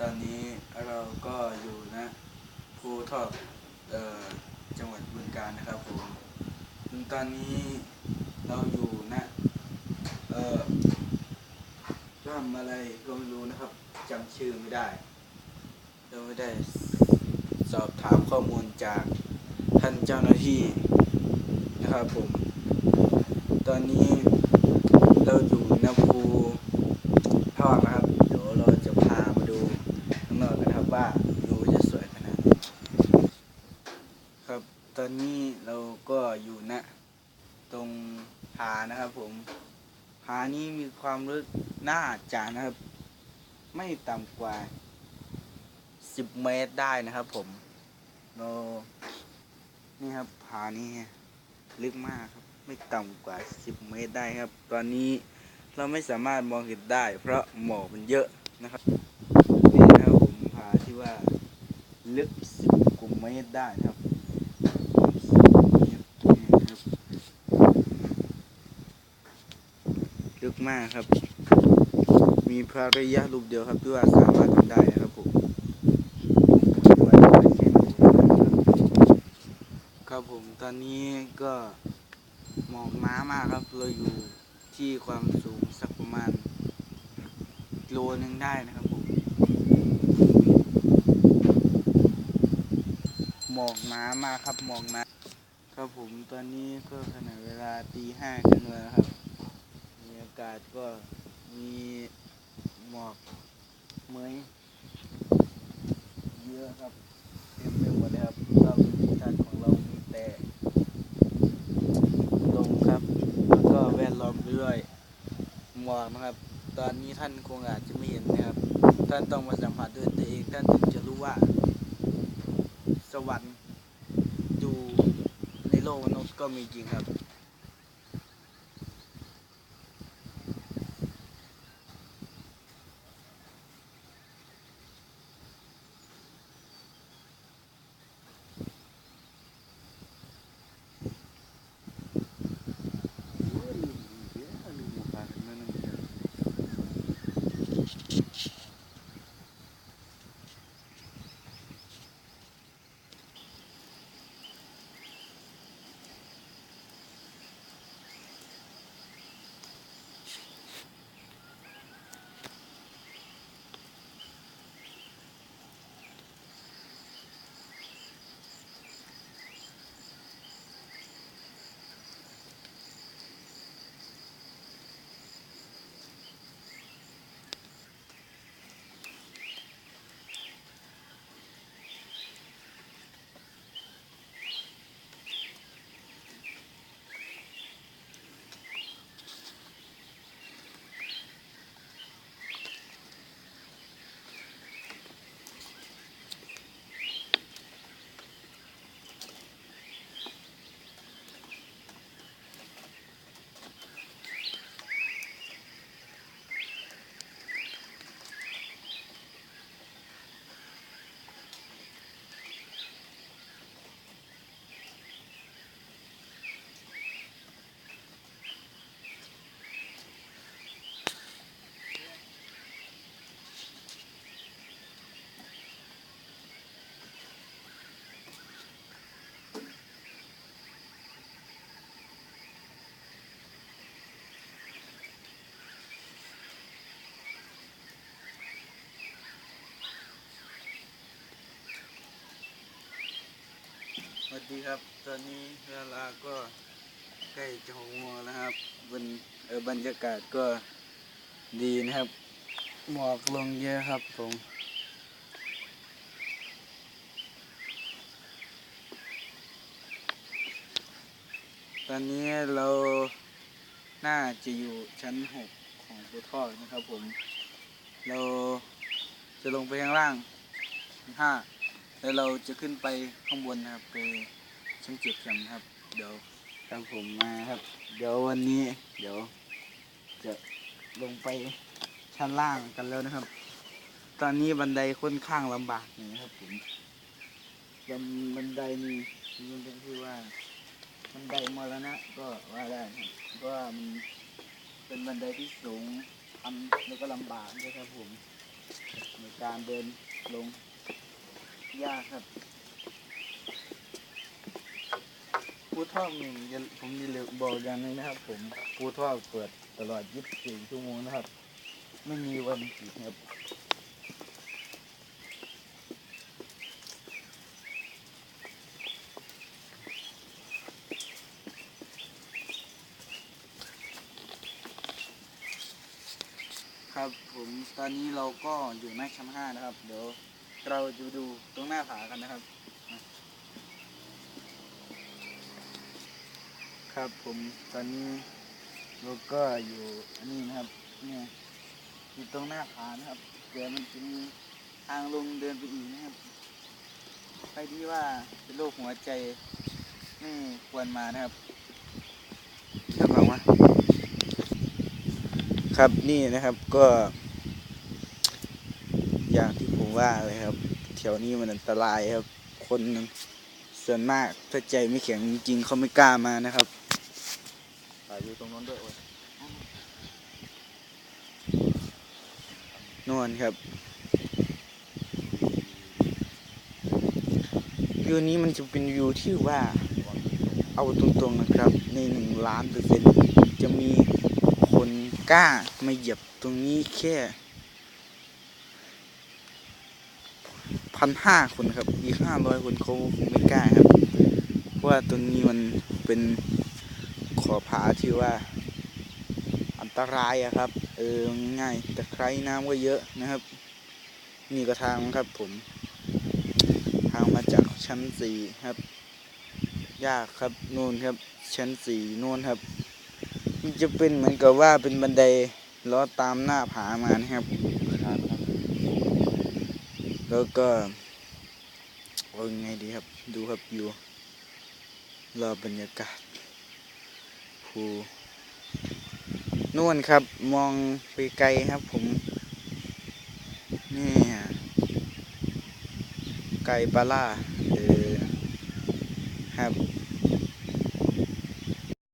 ตอนนี้เราก็อยู่นะภูทอกเอ่อจังหวัดบึงกาฬนะครับผมซึ่งตอนนี้เราอยู่นะเอ่อทำอะไรก็ไม่รู้นะครับจำชื่อไม่ได้ เราไม่ได้สอบถามข้อมูลจากท่านเจ้าหน้าที่นะครับผม ตอนนี้เราอยู่นภูทอกนะครับ เดี๋ยวเราจะพามาดูข้างนอกกันนะครับว่าวิวจะสวยขนาดไหนครับ ตอนนี้เราก็อยู่ณตรง ผานะครับ ผมผานี้มีความลึกน่าจะนะครับ ไม่ต่ำกว่า10เมตรได้นะครับ ผมเรานี่ครับผานี้ลึกมากครับ ไม่ต่ำกว่า10เมตรได้ครับ ตอนนี้เราไม่สามารถมองเห็นได้ เพราะหมอกมันเยอะนะครับนี่นะครับผมผาที่ว่าลึก10กว่าเมตรได้นะครับนี่ครับ ลึกมากครับ มีพระระยะรูปเดียวครับที่ว่าสามารถทำได้นะครับผมครับผมตอนนี้ก็หมอกหนามากครับเราอยู่ที่ความสูงสักประมาณกิโลนึงได้นะครับผมหมอกหนามากครับหมอกหนาครับผมตอนนี้ก็ขณะเวลาตีห้าครึ่งแล้วครับากาศก็มีหมอกเหมยเยอะครับ เต็มไปหมดเลยครับรอบทิศทางของเรามีแต่ลมครับ แล้วก็แวดล้อมด้วยหมอกนะครับ ตอนนี้ท่านคงอาจจะไม่เห็นนะครับ ท่านต้องมาสัมผัสด้วยตัวเองท่านถึงจะรู้ว่า สวรรค์อยู่ในโลกมนุษย์ก็มีจริงครับ ดีครับ ตอนนี้เวลาก็ใกล้จะหกโมงแล้วครับบนเออบรรยากาศก็ดีนะครับ หมอกลงเยอะครับผมตอนนี้เราน่าจะอยู่ชั้นหกของภูท่อนะครับผม เราจะลงไปข้างล่างห้าแล้วเราจะขึ้นไปข้างบนนะครับไป ชั้นเจ็ดกันนะครับ เดี๋ยวตามผมมาครับ เดี๋ยววันนี้ เดี๋ยว จะลงไปชั้นล่างกันแล้วนะครับ ตอนนี้บันไดค่อนข้างลำบากหน่อยนะครับผมบันบันไดนี่มันเป็นที่ว่าบันไดมรณะก็ว่าได้ครับเพราะว่ามันเป็นบันไดที่สูงชันแล้วก็ลำบากด้วยครับผมในการเดินลงยากครับ ภูทอกนี่อย่าผมจะลืมบอกอย่างหนึงนะครับ ผมภูทอกเปิดตลอด 24 ชั่วโมงนะครับ ไม่มีวันปิดครับ ครับผมตอนนี้เราก็อยู่หน้าชั้นห้านะครับ เดี๋ยวเราจะดูตรงหน้าผากันนะครับ ครับผมตอนนี้เราก็อยู่อันนี้นะครับเนี่ยอยู่ตรงหน้าผานะครับเดี๋ยวมันจะมีทางลงเดินไปอีกนะครับใครที่ว่าเป็นโรคหัวใจไม่ควรมานะครับครับผมว่าครับนี่นะครับก็ อย่างที่ผมว่าเลยครับแถวนี้มันอันตรายครับ คนส่วนมากถ้าใจไม่แข็งจริงๆเขาไม่กล้ามานะครับ อยู่ตรงนั้นด้วยเว้ยนอนครับ วิวนี้มันจะเป็นวิวที่ว่า เอาตรงๆนะครับ ในหนึ่งล้านเปอร์เซ็นต์จะมีคนกล้ามาเหยียบตรงนี้แค่พันห้าคนครับ อีกห้าร้อยคนเขาคงไม่กล้าครับ เพราะว่าตรงนี้มันเป็น ขอผาที่ว่า อันตรายอะครับ เออง่ายแต่ใครน้ำก็เยอะนะครับ นี่ก็ทางครับผม ทางมาจากชั้นสี่ครับ ยากครับนู่นครับ ชั้นสี่นู่นครับ มันจะเป็นเหมือนกับว่าเป็นบันไดล้อตามหน้าผามานะครับครับแล้วก็เอาไงดีครับ ดูครับอยู่รอบบรรยากาศ ภูนู่นครับมองไปไกลครับผมนี่ไก่ปลาล่าเออครับ